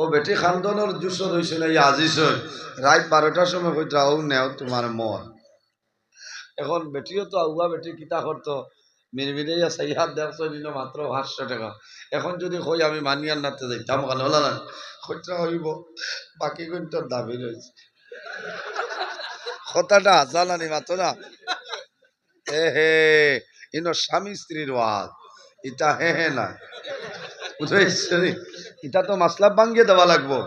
ও বেটি খানদনের juice রয়েছে না আজিস রাত বারোটার সময় কইতা ও নেও তোমার মর এখন বেটিও তো আগুয়া বেটি, কিতা করতো? মিরমিরাইয়া সাইহাত দেখছ দিন মাত্র পাঁচশো টাকা। এখন যদি কই আমি মানিয়ার নাতে যাইতাম কেন হলো না হইব। বাকি কিন্তু দাবি রয়েছে কথাটা হাসালানি মাত্র না। এ হে ইনো স্বামী স্ত্রীর ওয়াজ ইটা হে হে না বুঝেছি ইটা তো মাসলা ভাঙ্গিয়ে দেওয়া লাগবো।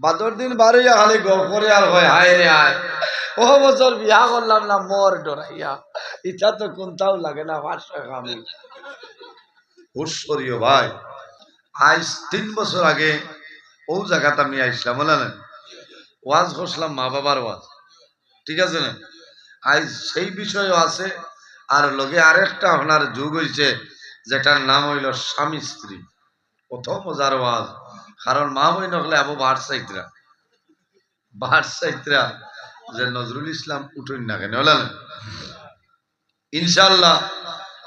বাদর দিন বারইয়া খালি গপ করে আর হয়, হায় রে হায়। ও বছর বিয়া করলাম না, মর ডরাইয়া। ইটা তো কোনটাও লাগে না হুশ্বরীয় ভাই আজ তিন বছর আগে ও জায়গাতে আমি আইসলাম বলে না? ওয়াজ করছিলাম মা বাবার ওয়াজ, ঠিক আছে না? আজ সেই বিষয়ও আছে, আর লগে আরেকটা আপনার যুগ হইছে, যেটার নাম হইল স্বামী স্ত্রী। প্রথম মজার ওয়াজ কারণ মা বই নকলে আবু বাহার সাইতরা। বাহার সাইতরা যে নজরুল ইসলাম উঠুন না কেন বলেন ইনশাল্লাহ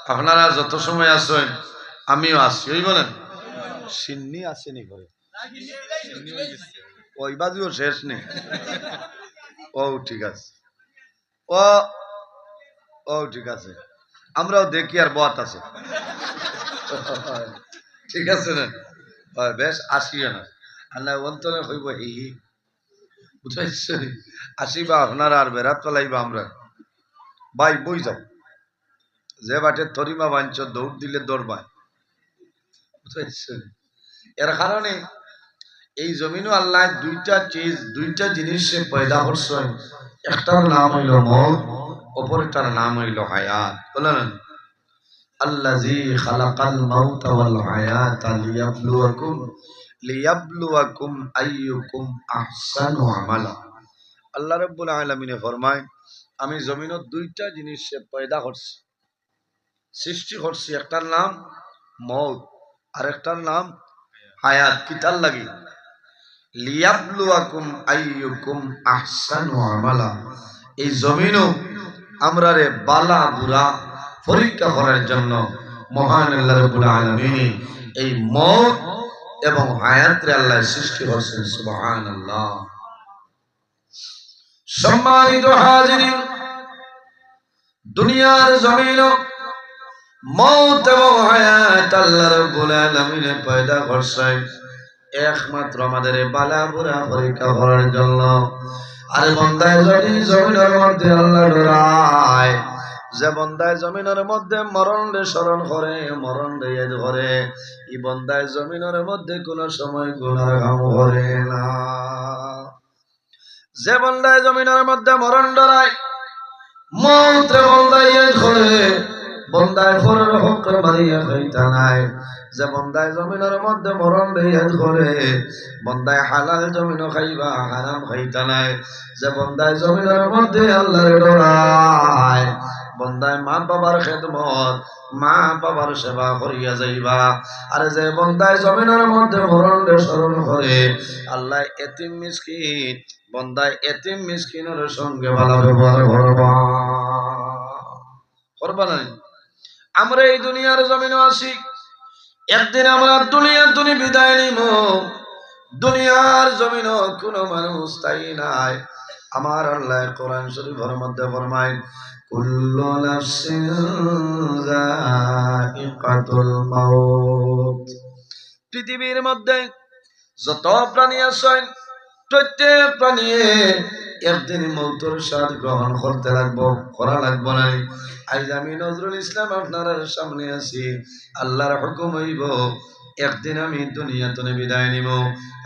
আপনারা যত সময় আসেন আমিও আসছি ওই বলেন? সিন্নি আসেনি করে ওই বাজুও শেষ নেই। ও ঠিক আছে। ও ও ঠিক আছে। আমরাও দেখি আর বত আছে। ঠিক আছে না? বেশ আসিও না আর না অন্তরে হইব হি। হি বুঝাইছে আসিবা আপনারা আর বেড়াত পালাইবা আমরা। ভাই, বই যাও। যে বাটে থরিমা বাঞ্চ দৌড় দিলে দৌড়বায় বুঝাইছে এর কারণে এই জমিনও আল্লাহ দুইটা চিজ, দুইটা জিনিস সে পয়দা করছেন। একটার নাম হইল মৌত অপরটার নাম হইল হায়াত। বলেন। আল্লাজি আল্লাহ রাব্বুল ফরমায়, আমি জমিনত দুইটা জিনিস পয়দা করছি। সৃষ্টি করছি, একটার নাম মৌত আর একটার নাম হায়াত। কিতার লাগি? লিয়াবলুয়াকুম আইয়ুকুম আহসানু আমালা। এই জমিনও আমরা রে বালা বুরা পরীক্ষা করার জন্য মহান আল্লাহ রাব্বুল আলামিন এই মত এবং হায়াতরে আল্লাহ সৃষ্টি করেছেন, সুবহানাল্লাহ। সম্মানিত হাজিরিন, দুনিয়ার জমিন মৌত এবং হায়াত আল্লাহ রাব্বুল আলামিন পয়দা করছেন। একমাত্র আমাদের বালা বুরা পরীক্ষা করার জন্য। আরে বন্দায় যদি জমিনের মধ্যে আল্লাহ ডরায় যে বন্দায় জমিনের মধ্যে মরণ রে স্মরণ করে, মরণ রে ইয়াদ করে ই বন্দায় জমিনের মধ্যে কোনো সময় গুনার কাম করে না। যে বন্দায় জমিনের মধ্যে মরণ ডরায় মন্ত্রে বন্দায় ইয়াদ করে, বন্দায় ফরের হকর মারিয়া হইতা নাই। যে বন্দায় জমিনের মধ্যে মরণ রেয়াজ করে, বন্দায় হালাল জমিন খাইবা, হারাম খাইতা নাই। যে বন্দায় জমিনের মধ্যে আল্লাহর ডরায় বন্দায় মা বাবার খেদমত, মা বাবার সেবা করিয়া যাইবা। আর যে বন্দায় জমিনের মধ্যে মরণ স্মরণ করে, আল্লাহ এতিম মিসকিন, বন্দায় এতিম মিসকিনের সঙ্গে ভালো ব্যবহার করবা। করবা না আমরা এই দুনিয়ার জমিনে আসি একদিন আমরা দুনিয়ার দুনি বিদায় নিব। দুনিয়ার জমিন কোনো মানুষ তাই নাই। আমার আল্লাহ কোরআন শরীফের মধ্যে ফরমায় কুল্লু নাফসিন যায়িকাতুল মাউত পৃথিবীর মধ্যে যত প্রাণী আছেন প্রত্যেক প্রাণী একদিন মৌতর স্বাদ গ্রহণ করতে লাগবো, করা লাগবো না আজ আমি নজরুল ইসলাম আপনার সামনে আছি। আল্লাহর হুকুম হইব একদিন আমি দুনিয়াতে বিদায় নিব।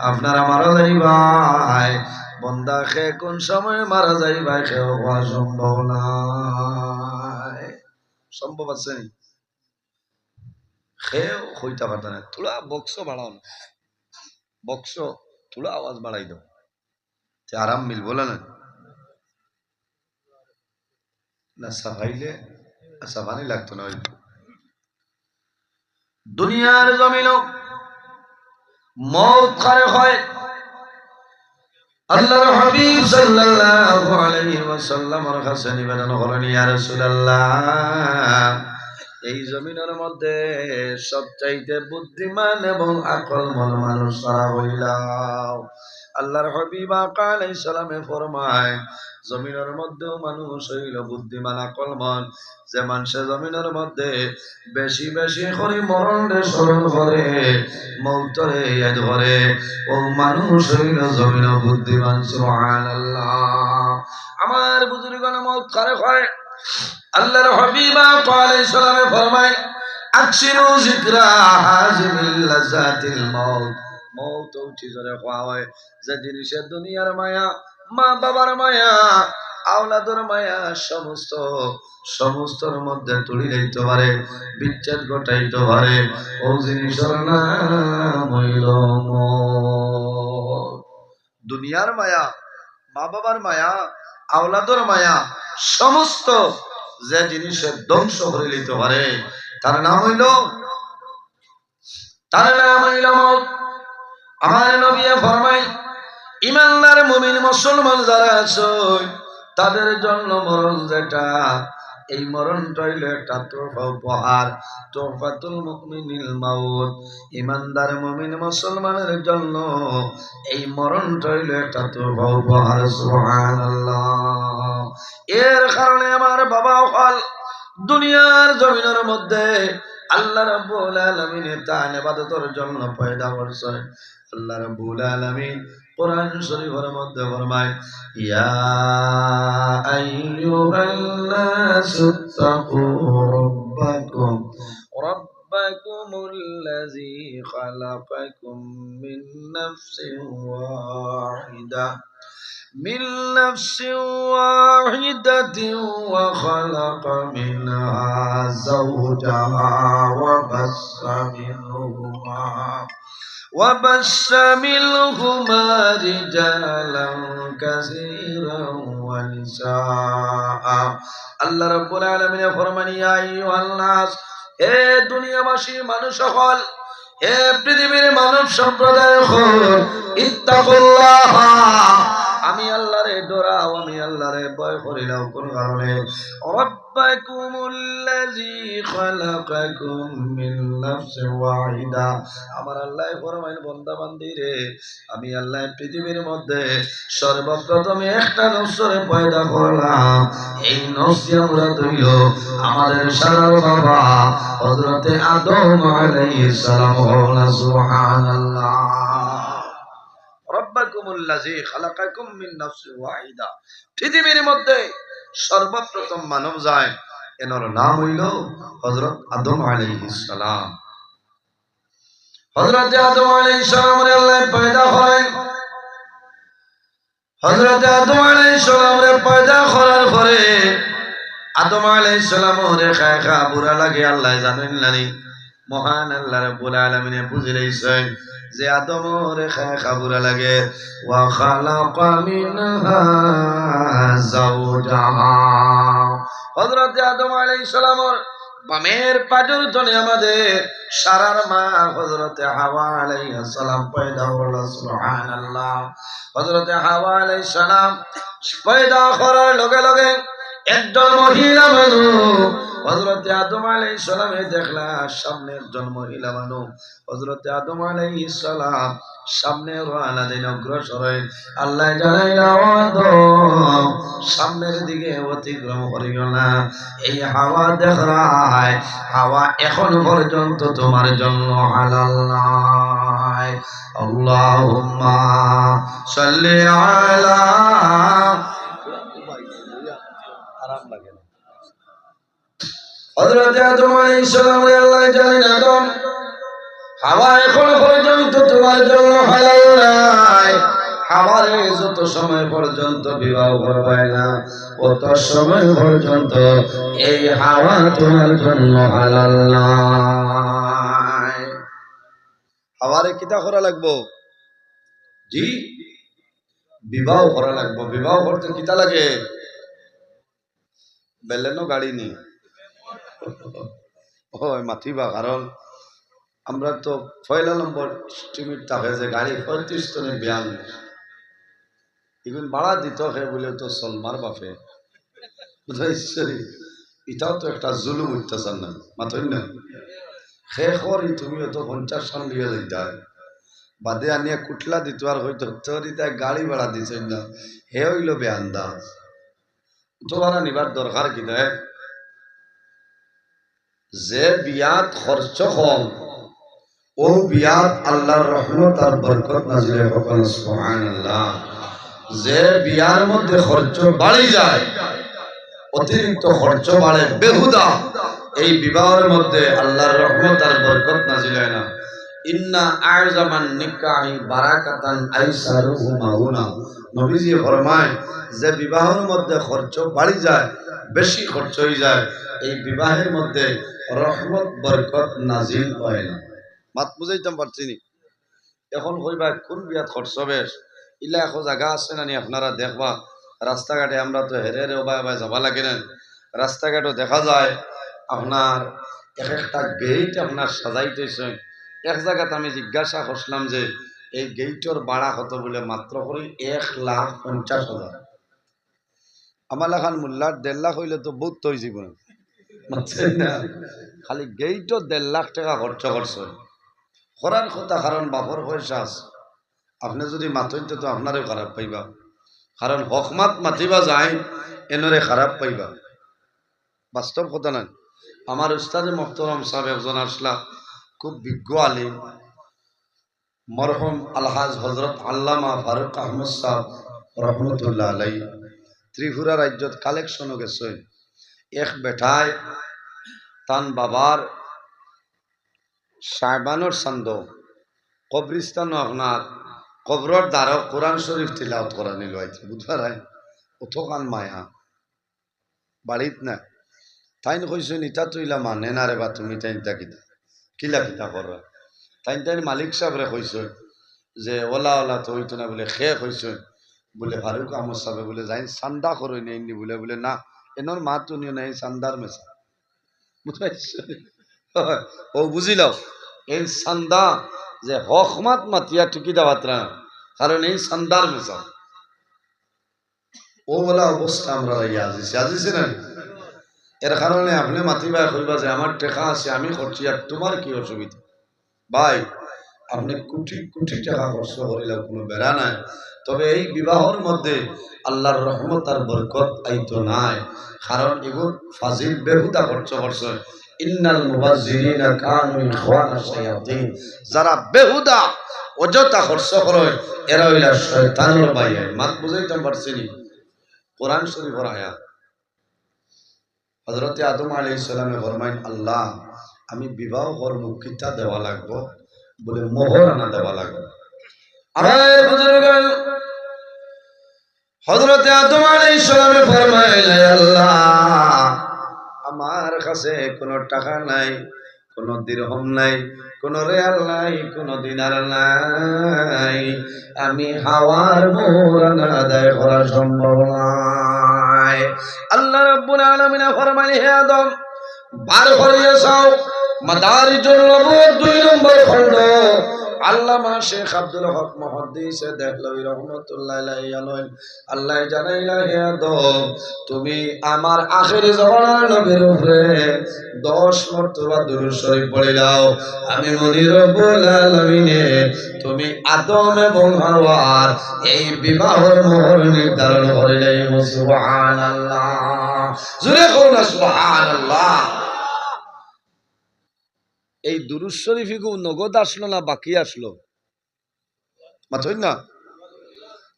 আপনারা মারা যাইবাই বন্দা খে কোন সময় মারা যাইবাই সে হওয়া সম্ভব নাই। সম্ভব আছে নি? হইতে পারত না। বক্স বাড়াও বক্স থোড়া আওয়াজ বাড়াই দাও। আরাম মিল বলে না? না সাফাইলে, সাফানি লাগতো না দুনিয়ার জমিন মৌত কারে হয়। আল্লাহর হাবিব সাল্লাল্লাহু আলাইহি ওয়াসাল্লামের কাছে নিবেদন করেন ইয়া রাসূলুল্লাহ, এই জমিনের মধ্যে সবচাইতে বুদ্ধিমান এবং আকল মন মানুষ সারা হইলাম আল্লাহর হবিবা কালাই সালামে ফরমায়, জমিনের মধ্যেও মানুষ হইল বুদ্ধিমান আকল মন যে মানুষে জমিনের মধ্যে বেশি বেশি করে মরণে স্মরণ করে মৌতরে ইয়াদ করে ও মানুষ হইল জমিন বুদ্ধিমান, সুবহানাল্লাহ। আমার বুজুর্গণ, মৌত করে হয় আল্লাহর হবিবা আলাইহিস সালামে ফরমায়, আকসিরু যিকরা হাজিমিল লাযাতিল মাউত। মৌত হয় যে দুনিয়ার মায়া, মা বাবার মায়া, আওলাদর মায়া সমস্ত, সমস্তর মধ্যে তুলি পারে, বিচ্ছেদ ঘটাইতে পারে। ও জিনিসের নাম হইল দুনিয়ার মায়া, মা বাবার মায়া, আওলাদর মায়া সমস্ত যে জিনিসের ধ্বংস করে নিতে পারে, তার নাম হইল তার নাম হইল মৌত। আমার নবী ফরমাই ইমানদার মুমিন মুসলমান যারা আছে, তাদের জন্য মরণ যেটা, এই মরণটা হইল একটা মাউত। মুসলমানের জন্য এই মরণটা হইল একটা এর কারণে আমার বাবা হল দুনিয়ার জমিনের মধ্যে আল্লাহ রাব্বুল আলামিন তার ইবাদতের জন্য পয়দা করছে আল্লাহ রাব্বুল আলামিন কোরআন শরীফের মধ্যে ফরমায় ইয়া আইয়ুহান্নাসু তাকু রাব্বাকুম ربكم الذي خلقكم من نفس واحدة من نفس واحدة وخلق منها زوجها وبث منهما وبث منهما رجالا كثيرا ونساء আল্লাহ রাব্বুল আলামিন ফরমান ইয়া আইয়ুহান নাস হে দুনিয়াবাসী মানুষ সকল হে পৃথিবীর মানব সম্প্রদায় সকল ইত্তাকুল্লাহ আমি আল্লাহরে ডরাও, আমি আল্লাহরে ভয় করিলাম কোন কারণে। আল্লাহ রে, আমি আল্লাহ পৃথিবীর মধ্যে সর্বপ্রথমে একটা নফসরে পয়দা করলাম। এই নফসি আমরা তৈল আমাদের সারা বাবা হযরতে আদম সালাম পৃথিবীর মধ্যে সর্বপ্রথম মানব যায় এনার নাম হইল আদম আলাইহিস সালাম। আদম সালাম রে আল্লাহ পয়দা করেন। আদম সালাম রে পয়দা করার পরে আদম সালাম রে খায় খা বুড়া লাগে, আল্লাহ জানেন নানি মহান আল্লাহ যে আদম রে খায় খা লাগে। ওয়া মিনহা হযরত আদম আলাইহিস সালামর বামের পাজর তলে আমাদের সারার মা হযরতে হাওয়া সালাম পয়দা হলো সুবহানাল্লাহ। হাওয়া আলাইহিস সালাম পয়দা করার লগে লগে একজন মহিলা মানুষ হজরতে আদম আলাই সালামে দেখলা সামনে একজন মহিলা মানুষ আদম আলাই সালাম সামনে রানা অগ্রসর। আল্লাহ সামনের দিকে অতিক্রম করিও না। এই হাওয়া দেখরায় হাওয়া এখন পর্যন্ত তোমার জন্য হালাল নাই আল্লাহুম্মা সাল্লি আলা আরাম লাগে না নাই। হাওয়ারে যত সময় পর্যন্ত বিবাহ না, অত সময় এই হাওয়া তোমার নাই। হাওয়ারে কিতা করা লাগবো? জি, বিবাহ করা লাগবো। বিবাহ করতে কিতা লাগে? বেলেনো গাড়ি নি হয় মাথিবা, কারণ আমরা তো পয়লা নম্বর থাকে যে গাড়ি পঁয়ত্রিশ টনের বিয়াল্লিশ এগুলো ভাড়া দিত হে বলে তো সলমার বাপে। বুঝাইছি এটাও তো একটা জুলুম অত্যাচার না মাথই না? তো পঞ্চাশ সাল লিয়ে যাইতা বাদে আনিয়া কুটলা দিত আর হয়তো তোর তাই গাড়ি ভাড়া দিছে না হে হইল বেআন্দাজ তোমার নিবার দরকার কি দেয় যে বিয়াত খরচ কম ও বিয়াত আল্লাহর রহমত আর বরকত নাজিলে সকল, সুবহানাল্লাহ। যে বিয়ার মধ্যে খরচ বাড়ি যায়, অতিরিক্ত খরচ বাড়ে বেহুদা। এই বিবাহের মধ্যে আল্লাহর রহমত আর বরকত নাজিল না। ইন্না আয়জামান নিকাহি বারাকাতান আইসারুহু মাহুনা। নবীজি ফরমায়, যে বিবাহের মধ্যে খরচ বাড়ি যায়, বেশি খরচ হয়ে যায়, এই বিবাহের মধ্যে রহমত বরকত নাজিল হয় না। মাত বুঝাইতাম পারছি নি। এখন কইবা কোন বিয়াত খরচ বেশ ইলা এখন জায়গা আছে না নি? আপনারা দেখবা রাস্তাঘাটে আমরা তো হেরে হেরে ওবায় ওবায় যাবা লাগে না। রাস্তাঘাটও দেখা যায় আপনার এক একটা গেট আপনার সাজাইতেছে এক জায়গাতে আমি জিজ্ঞাসা করছিলাম যে এই গেইটর ভাড়া কত বলে? মাত্র করি এক লাখ পঞ্চাশ হাজার আমার লাখান মোল্লার দেড় লাখ হইলে তো বহুত তৈ জীবন খালি গেইটও দেড় লাখ টাকা খরচ করছে করার কথা কারণ বাপর পয়সা আছে। আপনি যদি মাথইতে তো আপনারও খারাপ পাইবা। কারণ হকমাত মাতিবা যায় এনরে খারাপ পাইবা। বাস্তব কথা নাই। আমার উস্তাদে মোহতরম সাহেব একজন আসলা খুব বিজ্ঞ আলিম। মরহম আলহাজ হজরত আল্লামা ফারুক আহমদ সাহ রহমতুল্লাহ আলাই ত্রিপুরা রাজ্যত কালেকশনও গেছে। এক বেঠায় তান বাবার সাহেবানোর সান্দ কবরিস্তানও আপনার কবরর দ্বারা কোরআন শরীফ তিলাওত করা নিল আইছে অথকান মায়া। বাড়িত না। তাইন কইছেন ইটা তুইলা মানে না রে বা, তুমি তাইন তা কিতা? কিলা কিতা কররা তাইন তাইন মালিক সাহেবরে কইছে যে, ওলা ওলা তো হইতো না বলে খে কইছে বলে ফারুক আহমদ সাহেব বলে যাই চান্দা করই নেই বলে বলে না এনর মা তুনিও নাই চান্দার মেসা। ও বুঝিলাও, এই চান্দা যে হকমাত মাতিয়া টুকি দাবাত্রা কারণ এই চান্দার মেসা। ও বলা অবস্থা আমরা আজিছি। আজিছি না? এর কারণে আপনি মাতিবা কইবা যে আমার টেকা আছে, আমি করছি, আর তোমার কি অসুবিধা? ভাই, আপনি কোটি কোটি টাকা খরচ করিলে কোনো বেড়া নাই। তবে এই বিবাহর মধ্যে আল্লাহর রহমত আর বরকত আইতো নাই। কারণ এগুলো ফাজিল, বেহুদা খরচ করছে ইন্নাল মুবাজ্জিরিনা কানু ইখওয়ানা শায়াতিন। যারা বেহুদা, অযথা খরচ করে এরা হইলা শয়তানের ভাই মাত বুঝাইতে পারছি নি? কোরআন শরীফের আয়াত। হজরতে আদম আলী ইসলামে ফরমাইন, আল্লাহ, আমি বিবাহ করব কিতা দেওয়া লাগবো? বলে মোহর আনা দেওয়া লাগবে। হজরতে আদম আলী ইসলামে ফরমাইল আল্লাহ, আমার কাছে কোনো টাকা নাই, কোনো দিরহম নাই, কোনো রেয়াল নাই, কোনো দিনার নাই। আমি হাওয়ার মোহর আনা আদায় করা সম্ভব আল্লাহ রাব্বুল আলামিন ফরমানি হে আদম, বার করিয়া যাও মাদারিজুল নবুয়ত দুই নম্বর খণ্ড। আল্লামা শেখ আব্দুল হক মুহাদ্দিস দেখলই রহমাতুল্লাহ আল্লাহ জানাইলা তুমি আমার আখেরি জামানার নবীর উপরে 10 মর্তবা দুরূদ শরীফ পড়িলাও আমি মনি রব্বুল তুমি আদম এবং হাওয়ার এই বিবাহের মোহর নির্ধারণ করিলে, সুবহানাল্লাহ। জুরে করুন সুবহানাল্লাহ। এই দুরুজ শরীফিকু নগদ আসলো না বাকি আসলো? না?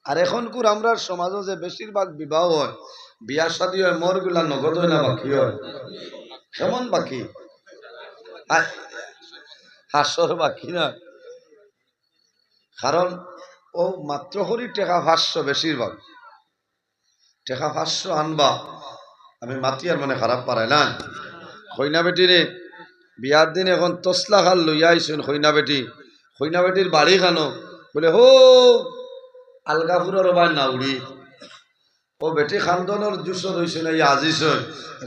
আর এখন কুর আমরা সমাজে যে বেশিরভাগ বিবাহ হয়, বিয়া শাদী হয়, মোরগুলা নগদ হয় না বাকি হয়? কেমন বাকি? হাসর বাকি না? কারণ ও মাত্র করি টেকা পাঁচশো বেশিরভাগ। টেকা ভাষ্য আনবা, আমি মাতি আর মানে খারাপ পারাই না কইনা বেটি রে বিয়ার দিন এখন তসলা খাল লইয়া আইসুন খৈনা বেটি। খৈনা বেটির বাড়ি খানো। বলে, হো আলগাপুরের বা নাউড়ি ও বেটি খান্দনের জুস রয়েছে না আজিস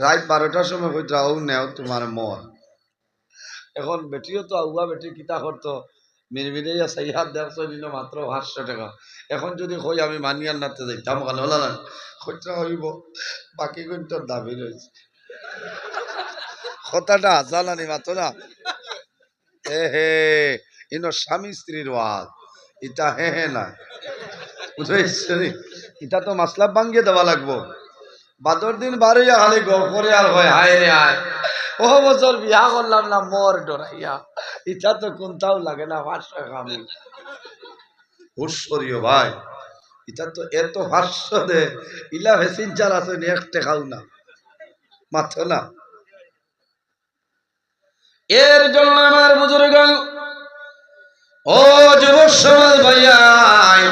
রাত বারোটার সময় কইতা ও নেও তোমার মন এখন বেটিও তো আউয়া বেটি, কিতা করতো মিরমিরাইয়া সাইহাত দেখছ দিন মাত্র পাঁচশো টাকা। এখন যদি কই আমি মানিয়ার নাতে যাইতাম কেন হলো না? খরচা হইব বাকি কিন্তু দাবি রয়েছে কথাটা জানানি মাতো না। এ হে, ইনো স্বামী স্ত্রীর ওয়াজ। ইটা হে হে না। বুঝেছি ইটা তো মাসলা ভাঙ্গে দেওয়া লাগবো। বাদর দিন বারোইয়া খালি গো করে আর হয়, হায় রে হায়। ও বছর বিয়া করলাম না, মর ডরাইয়া। ইটা তো কোনটাও লাগে না, ভাষ্য খামি হুশ্বরীয় ভাই এটা তো এত ভাষ্য দে। ইলা ভেসিন চার আছে নি একটা খাও না। মাত্র না। এর জন্য আমার বুজুর্গ ও যুব সমাজ ভাইয়াই,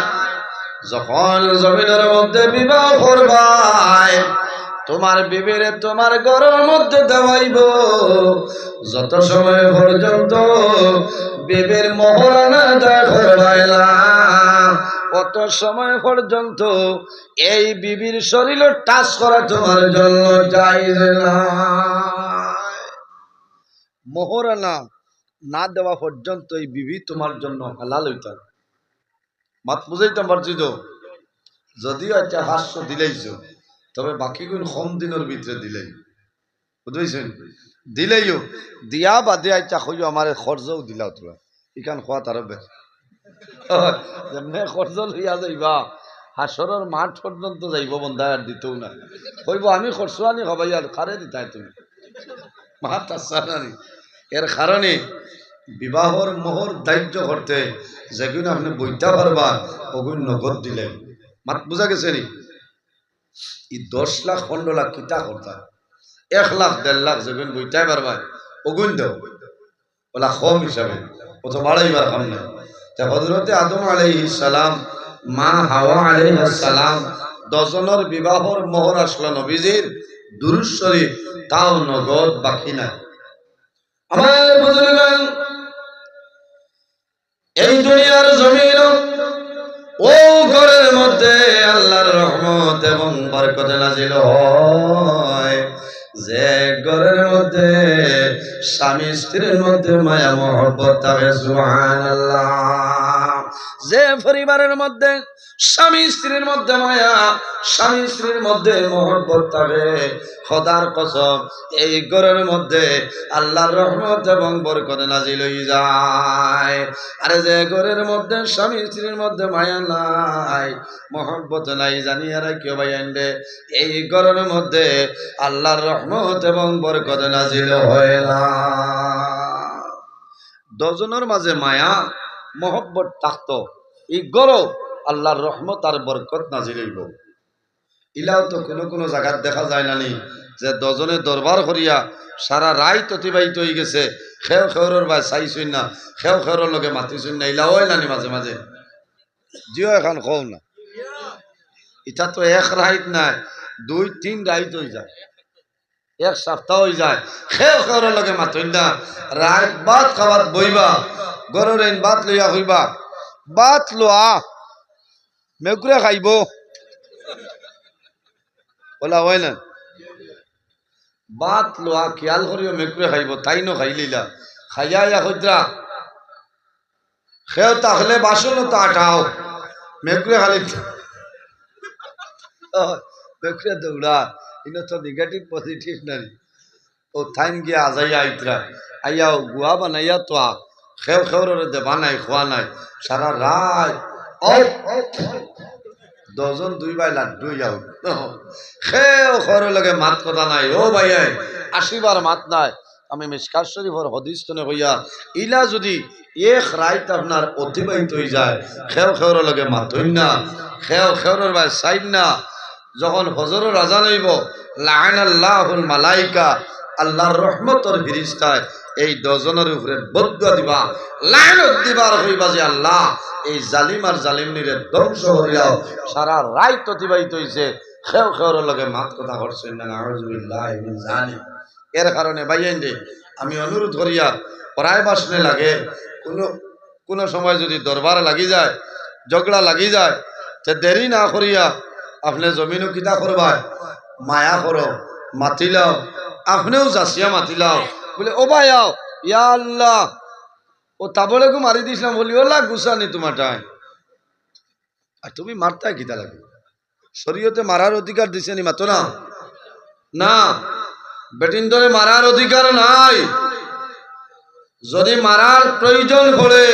যখন জমিনের মধ্যে বিবাহ করবাই, তোমার বিবিরে তোমার ঘরের মধ্যে দেওয়াইব। যত সময় পর্যন্ত বিবির মহরানা দা করবাইলা কত সময় পর্যন্ত এই বিবির শরীর টাচ করা তোমার জন্য যাই না। মোহরানা না দেওয়া পর্যন্ত এই বিবি তোমার জন্য হালাল হইতাম মাত বুঝাইতাম পারছি তো যদিও একটা হাস্য দিলেইছ, তবে বাকি গুণ কম দিনের ভিতরে দিলেই। বুঝেছেন দিলেইও, দিয়া বাদে আচ্ছা হইও আমার খরচও দিলাও তোরা ইখান খোয়া তার যেমনে খরচ লইয়া যাইবা হাসরের মাঠ পর্যন্ত যাইব বন্ধা আর দিতেও না কইব, আমি খরচ আনি হবাই আর খারে দিতাই তুমি। মাঠ আসানি এর কারণে বিবাহর মোহর দায়িত্ব করতে যেগুলো আপনি বইতে পারবা ওগুলো নগদ দিলেন। মাত বোঝা গেছে নি? ই দশ লাখ, পনেরো লাখ কিতা করতা? এক লাখ, দেড় লাখ যেগুলো বইতে পারবা ওগুন দেও। ওলা কম হিসাবে কত বাড়াইবার কাম নাই। তা হজরতে আদম আলাইহিস সালাম, মা হাওয়া আলাইহিস সালাম দজনের বিবাহর মোহর আসলো নবীজির, দুরুদ শরীফ, তাও নগদ বাকি নাই। আমার বুজুর্গান এই দুনিয়ার জমিন ও ঘরের মধ্যে আল্লাহর রহমত এবং বরকত নাজিল হয়। যে ঘরের মধ্যে, স্বামী স্ত্রীর মধ্যে মায়া, মহব্বত থাকে, সুবহানাল্লাহ। যে পরিবারের মধ্যে, স্বামী স্ত্রীর মধ্যে মায়া, স্বামী স্ত্রীর মধ্যে মহব্বত থাকে, খোদার কসম, এই ঘরের মধ্যে আল্লাহর রহমত এবং বরকত নাজিল হয়ে যায়। আরে যে ঘরের মধ্যে স্বামী স্ত্রীর মধ্যে মায়া নাই, মহব্বত নাই জানি আর কেউ ভাই আনবে এই ঘরের মধ্যে আল্লাহর রহমত এবং বরকত নাজিল হয় না। দজনের মাঝে মায়া মহব্বত থাকতো। এই গরো আল্লাহর রহমত আর বরকত নাজিল হইব। ইলাও তো কোনো কোনো জায়গাত দেখা যায় না নি যে দজনে দরবার করিয়া সারা রাত অতিবাহিত হয়ে গেছে। খেও খেওরের বা চাইছই না, খেও খেওরের লগে মাতিছই না, ইলাও হয় নানি মাঝে মাঝে জিও এখন কও না। এটা তো এক রাইত নাই, দুই তিন রাইত হয়ে যায়। এক সপ্তাহ হয়ে যায়। খেও খেওরের লগে মাতই না। রাত বাদ খাবার বইবা, গরুর এন বাত লইয়া হইবা। বাত লোয়া, মেকুরে খাইব। বলা হয় না। বাত লোয়া, খেয়াল করিও মেকুরে খাইব তাই নো খাই লিলা খাইয়া ইয়া হইদ্রা খেও তাহলে বাসনও তো আটাও মেকুরে খালি মেকুরে দৌড়া। ইনো নেগেটিভ পজিটিভ নাই ও থাইন গিয়া আজাইয়া আইতরা আইয়া গুয়া বানাইয়া তো খেওরে দেবা নাই খোয়া নাই। সারা রাত ও দজন দুই বাই লাড্ডু যাও খেও খরে লগে মাত কথা নাই। ও ভাই আসিবার মাত নাই। আমি মিসকার শরীফর হদিস তনে হইয়া ইলা যদি এক রাইত আপনার অতিবাহিত হয়ে যায়, খেও খেওর লগে মাত হই না। খেও খেওরের ভাই সাইড না। যখন হজরের রাজা নইব লাইন আল্লাহুল মালাইকা, আল্লাহর রহমতর ফিরিস্তায় এই দজনের উপরে বদ্ধ দিবা, লাইনত দিবার হইবা যে আল্লাহ, এই জালিম আর জালিমনিরে ধ্বংস হইয়াও সারা রাত অতিবাহিত হইছে। খেও খেওর লগে মাত কথা করছেন না এর কারণে ভাইয়েন আমি অনুরোধ করিয়া প্রায় বাসনে লাগে, কোনো কোনো সময় যদি দরবার লাগি যায়, ঝগড়া লাগি যায়, তে দেরি না করিয়া আপনি জমিনও কিতা করবা মায়া করো মাতিলাও আপনিও যাচিয়া মাতিলাও বলে, ও ভাই আও, ইয়া আল্লাহ। ও তাবলেকু মারি দিছিলাম, বলি, ওলা গুছানি তোমার টাই আর তুমি মারতা কিতা লাগে শরীয়তে মারার অধিকার দিছে নি মাতো না? না। বেটিন ধরে মারার অধিকার নাই। যদি মারার প্রয়োজন পড়ে,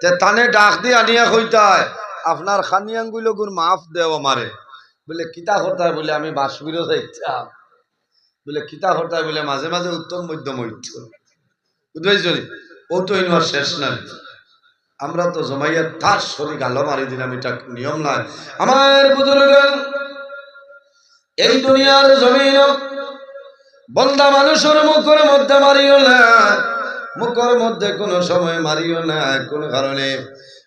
তে তানে ডাক দিয়ে আনিয়া কইতায়। আপনার খানিয়াঙ্গুলো গুণ মাফ দেও আমারে। বলে, কিতা হতায় বলে, আমি বাসবিরও বলে, কিতা হতায় বলে, মাঝে মাঝে উত্তম মধ্যম হইত বুঝতে ও তো ইনবার শেষ নাই। আমরা তো জমাইয়া তার শরীর গালো মারি দিলাম, এটা নিয়ম নয় আমার বুজুর্গ এই দুনিয়ার জমিন বন্দা মানুষের মুখের মধ্যে মারিও না, মুখের মধ্যে কোনো সময় মারিও না, কোন কারণে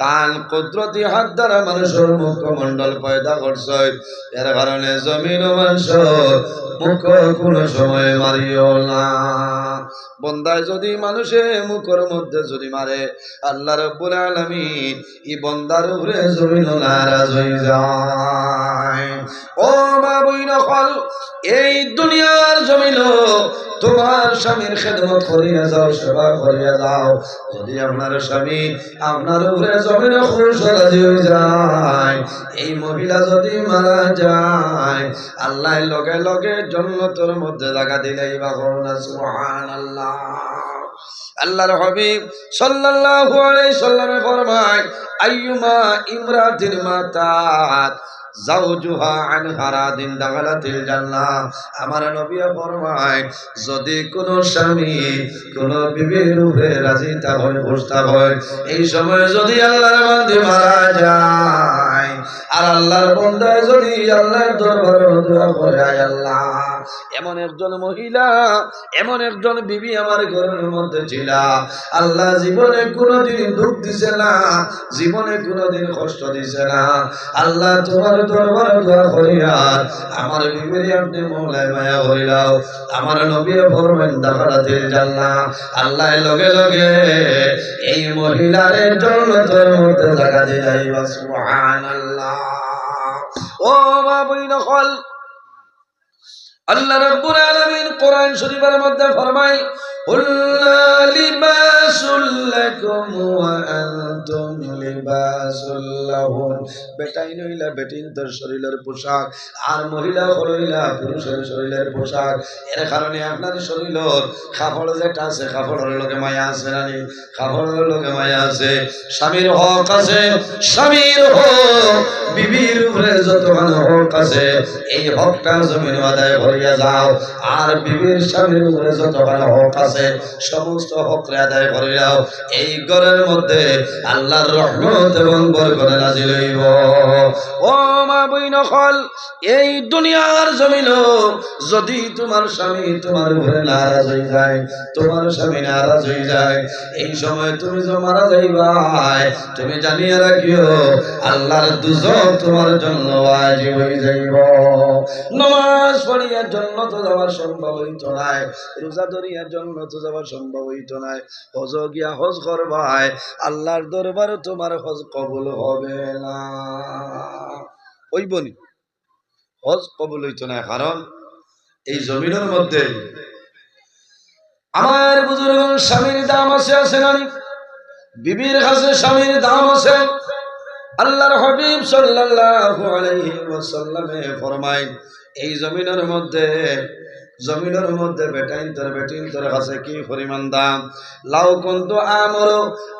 তান কুদরতি হাত দ্বারা মানুষের পয়দা করছে। এর কারণে জমিন মানুষ মুখ সময় মারিও না। বন্দায় যদি মানুষে মুখের মধ্যে যদি মারে, আল্লাহ রব্বুল আলামিন ই বন্দার উপরে জমিন নারাজ যায়। ও মা বইন ফল এই দুনিয়ার জমিন তোমার স্বামীর খেদমত করিয়া যাও, সেবা করিয়া যাও। যদি আপনার স্বামী আপনার উপরে জমিনে খুশ রাজি যায়, এই মহিলা যদি মারা যায়, আল্লাহ লগে লগে জন্নতর মধ্যে জায়গা দিলেই বা করোনা সুহান আল্লাহ আল্লাহর হাবিব সাল্লাল্লাহু আলাইহি সাল্লামে ফরমায়, আইয়ুমা ইমরাতিন মাতাত। আমার নবী ফরমায়, যদি কোন স্বামী কোন বিবির উপরে রাজি তা হয় বসতা হয়, এই সময় যদি আল্লাহর মারা যায় আর আল্লাহর এমন একজন মহিলা, এমন একজন বিবি আমার ঘরের মধ্যে ছিল। আল্লাহ জীবনে কোনোদিন দুঃখ দিছে না, জীবনে কোনোদিন কষ্ট দিছে না। আল্লাহ তোমার দরবার দোয়া করিয়া আমার বিবির আপনি মৌলায় মায়া হইলাও আমার নবী ফরমেন দাফারাতে জান্না আল্লাহ লগে লগে এই মহিলার জন্য তোর মধ্যে লাগা দিলাই সুবহানাল্লাহ। ও মা বইন আল্লাহ রাব্বুল আলামিন কোরআন শরীফের মধ্যে ফরমায় হুল্লা লিবাসুল লাকুম ওয়া আনতুম লিবাসুল বেটিন তোর শরীরের পোশাক, আর মহিলা হইলা পুরুষের শরীরের পোশাক। এর কারণে আপনার শরীরের কাপড় যেটা আছে, কাপড়ের লগে মায়া আছে নানি কাপড়ের লগে মায়া আছে। স্বামীর হক আছে, স্বামীর হক, বিবির উপরে যত হক আছে, এই হকটা জমিন আদায় যাও। আর বিবির স্বামীর উপরে হক আছে, সমস্ত হক আদায় এই ঘরের মধ্যে আল্লাহর রহমত এবং বরকত নাজিল হইব। ও মা বইন হল এই দুনিয়ার জমিন, যদি তোমার স্বামী তোমার উপরে নারাজ হয়ে যায়, তোমার স্বামী নারাজ হয়ে যায়, এই সময় তুমি যে মারা যাইবাই তুমি জানিয়ে রাখিও, আল্লাহর দুজক তোমার জন্য ওয়াজিব হয়ে যাইব। নমাজ পড়িয়ার জন্য তো যাওয়ার সম্ভব হইত নাই। রোজা ধরিয়ার জন্য তো যাওয়ার সম্ভব হইত নাই। হজ গিয়া হজ করবাই আল্লাহর দরবারে তোমার হজ কবুল হবে না। ওই বনি, হজ কবুল হইত না কারণ এই জমিনের মধ্যে আমার বুজুর্গ স্বামীর দাম আছে আছে নানি বিবির কাছে স্বামীর দাম আছে। আল্লাহর হাবিব সাল্লাল্লাহু আলাইহি ওয়াসাল্লামে ফরমায় এই জমিনের মধ্যে জমিনের মধ্যে বেটাইন তোর, বেটিন তোর কাছে কি পরিমাণ দাম? লাউ কন্ত আমর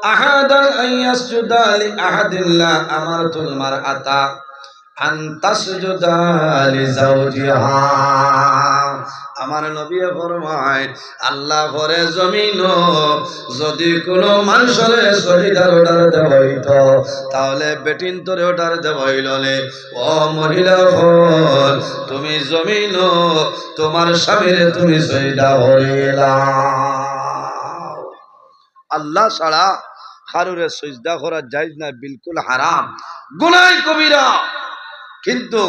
আহাদান আইয়াসজুদা লি আহাদিল্লা আমারতুল মারআতা আন তাসজুদা লি যাওজিহা। আমার নবী ফরমায়, আল্লাহ ঘরে জমিন, যদি কোনো মানুষের শরীরের অর্ডার দেওয়া তাহলে বেটিন তোরে অর্ডার দেওয়া হইললে ও মহিলা হল তুমি জমিন, তোমার স্বামীরে তুমি সইদা হইলা। আল্লাহ ছাড়া কারুরে সজদা করা যাইজ না, বিলকুল হারাম। গুনাই কবিরা। কিন্তু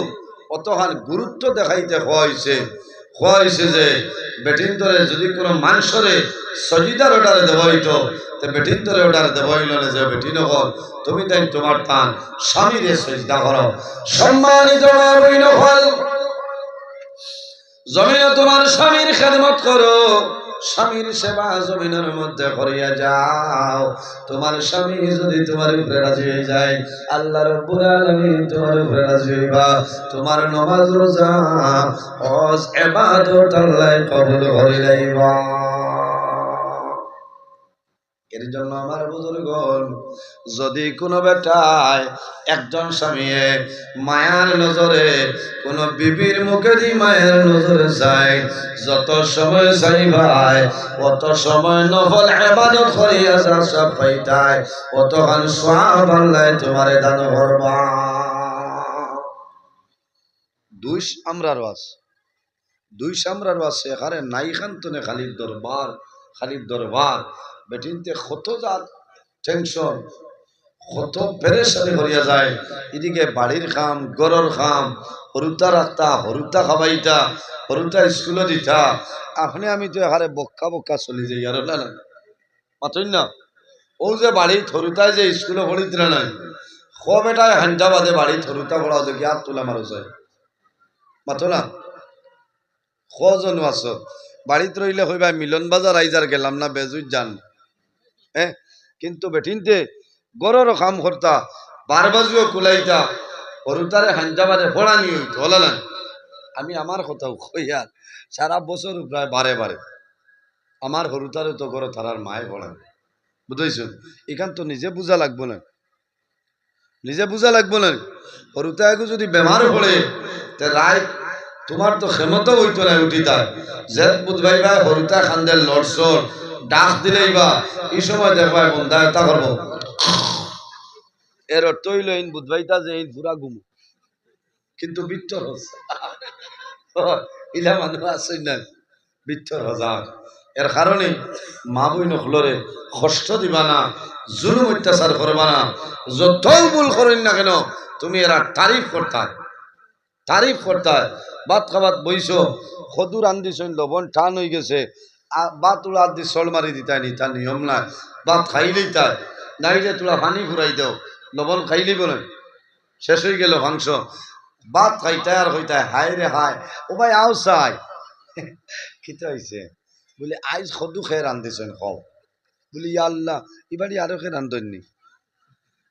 অতহান গুরুত্ব দেখাইতে হয়েছে হয়েছে যে বেটিন্তরে যদি কোনো মানুষরে সজিদার অর্ডারে দেওয়া হইতো তো বেটিন্তরে অর্ডার দেওয়া হইল না যে ব্যাটিং হল, তুমি তাই তোমার তান স্বামীরে সজিদা করো। সম্মানিত জমিনে তোমার স্বামীর খেদমত করো। স্বামীর সেবা জমিনের মধ্যে করিয়া যাও। তোমার স্বামী যদি তোমার উপরে রাজি হয়ে যায়, আল্লাহ রব্বুল আলামিন তোমার উপরে রাজি হইবা। তোমার নমাজ রোজা, হজ, ইবাদত আল্লাহ কবুল করে লইবা। এর জন্য আমার বুজুর্গণ, যদি কোনো বেটায় একজন স্বামীয়ে মায়ার নজরে, কোন বিবির মুখে দি মায়ের নজরে যায়, যত সময় চাই ভাই, অত সময় নফল এবাদত করিয়া যা সব পাইতায়, অতখান সব আল্লাহ তোমারে দান করবা। দুই আমরার ওয়াজ। দুই সামরার আছে এখানে নাই খান্তনে খালির দরবার খালির দরবার। বেটিনতে কত জাত টেনশন কত পেরেশানি করিয়া যায়। এদিকে বাড়ির খাম, গরর খাম, হরুতা রাখতা হরুতা খাবাইতা, হরুতা স্কুলে দিতা। আপনি আমি তো এখানে বক্কা বক্কা চলি যাই, আর না না। মাতই না, ও যে বাড়ি থরুতায় যে স্কুলে পড়িতে না নাই, খ বেটায় হান্ডাবাদে বাড়ি থরুতা পড়াও দেখি আর তোলা মারো যায়। মাতো না কজন আছো বাড়িতে রইলে হইবা মিলন বাজার আইজার গেলাম না বেজুই যান। হ্যাঁ? কিন্তু বেঠিনতে গরর কাম করতা বার বাজুও কুলাইতা হরুতারে হাঞ্জাবারে ফোড়ানি হইতো হলা না আমি আমার কথাও কইয়ার সারা বছর প্রায় বারে বারে আমার হরুতারে তো করো তারার মায়ে পড়ান বুঝাইছ এখান তো নিজে বুঝা লাগবো না নিজে বুঝা লাগবো না হরুতায় যদি বেমার পড়ে তে রায় তোমার তো ক্ষমতা হইতো না উঠিতা যে বুধবাই ভাই হরুতা খান্দের লড়সর ডাক দিলেই বা এই সময় দেখবা বন্ধা এটা করব। এর অর্থ হইল ইন বুধবাইতা যে ইন পুরা ঘুমু কিন্তু বিত্তর ইলা মানুষ আছে না বিত্তর হাজার এর কারণে মা বই নখলরে কষ্ট দিবা না জুলুম অত্যাচার করবা না। যত ভুল করেন না কেন তুমি এরা তারিফ করতা তারিফ করতা ভাত খাবাত বইছ। সদু রান্ধিছইন লবণ টান হয়ে গেছে। আ- ভাত তোলা দি চল মারি দিতাই নি তার নিয়ম নাই। ভাত খাইলেই তাই। নাইলে তোলা পানি ফুরাই দেও। লবণ খাইলেই বলেন। শেষ হয়ে গেল মাংস। ভাত খাইতাই আর হইতাই হাই রে হাই ও ভাই আও চাই। কিতা হয়েছে বলে আইজ সদু খেয়ে রান্ধিছেন খাও। বলি ইয়া আল্লাহ এবারই আরও খেয়ে রান্ধননি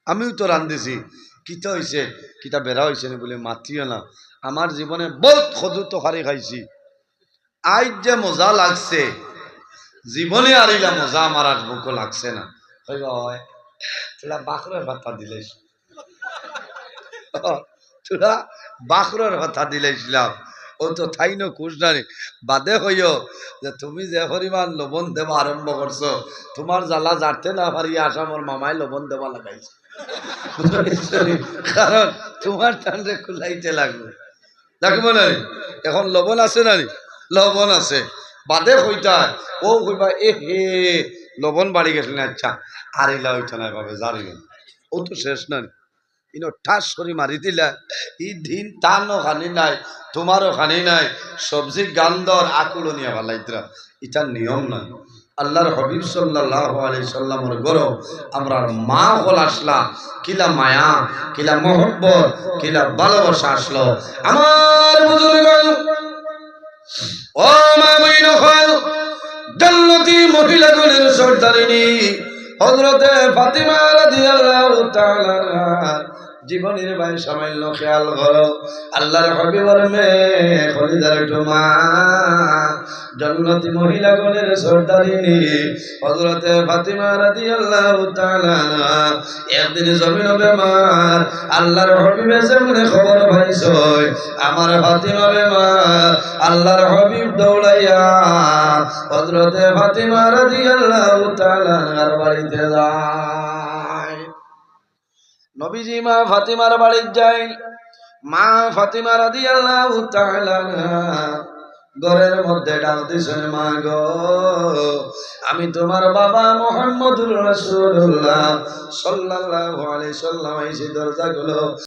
আমিও তো রান্ধিছি কিতা হয়েছে কিতা বেড়া হয়েছে না বলে মাতিও না। আমার জীবনে বহুত সদু তরকারি খাইছি। আজ যে মজা লাগছে, জীবনে আরিলা মজা আমার আর বুকো লাগছে না। তোরা বাকরের ভাতা দিলেছ তোরা বাকরের ভাতা দিলেছিলাম ও তো থাই ন কুশনারি বাদে হইও যে তুমি যে পরিমাণ লবণ দেওয়া আরম্ভ করছ, তোমার জ্বালা জারতে না পারি আসামর মামাই লবণ দেওয়া লাগাইছে। কারণ তোমার টানরে খুলাইতে লাগবে। দেখব না এখন লবণ আছে না নি? লবণ আছে। বাদে কইতা ও কইবা এ হে, লবণ বাড়ি গেছিল না আচ্ছা। আর ইলা হইতো না ভাবে জানি ও তো শেষ না ইনো ঠাস করে মারি দিলা। ই দিন তানও খানি নাই তোমারও খানি নাই। সবজি গান্দর আকুলো নিয়ে ভালাইতরা ইটার নিয়ম নাই। আল্লাহর হবিব সাল্লাহ আলি সাল্লামর গরম, আমরা মা হল আসলা। কিলা মায়া, কিলা মহব্বত, কিলা ভালোবাসা আসলো। আমার ও মা বইন হল জান্নতি মহিলাগুলির সর্দারিনী হজরতে ফাতিমা রাদিয়াল্লাহু তাআলা জীবনের ভাই সামান্য খেয়াল করো। আল্লাহর হবিবর মে খলিদার একটু মা। জন্নতি মহিলাগণের সর্দারিনী হজরতে ফাতিমা রাদিয়াল্লাহু তাআলা একদিন জমিন বেমার, আল্লাহর হবিবে যেমন খবর পাইছয় আমার ফাতিমা বেমার, আল্লাহর হবিব দৌড়াইয়া হজরতে ফাতিমা রাদিয়াল্লাহু তাআলা বাড়িতে যায়। নবীজি মা ফাতিমার বাড়ির যাই। মা ফাতিমা রাদিয়াল্লাহু ঘরের মধ্যে ডাল দিছেন মা গো, আমি তোমার বাবা মোহাম্মদুর রাসূলুল্লাহ সাল্লাল্লাহু আলাইহি সাল্লাম এসে দরজা গুলো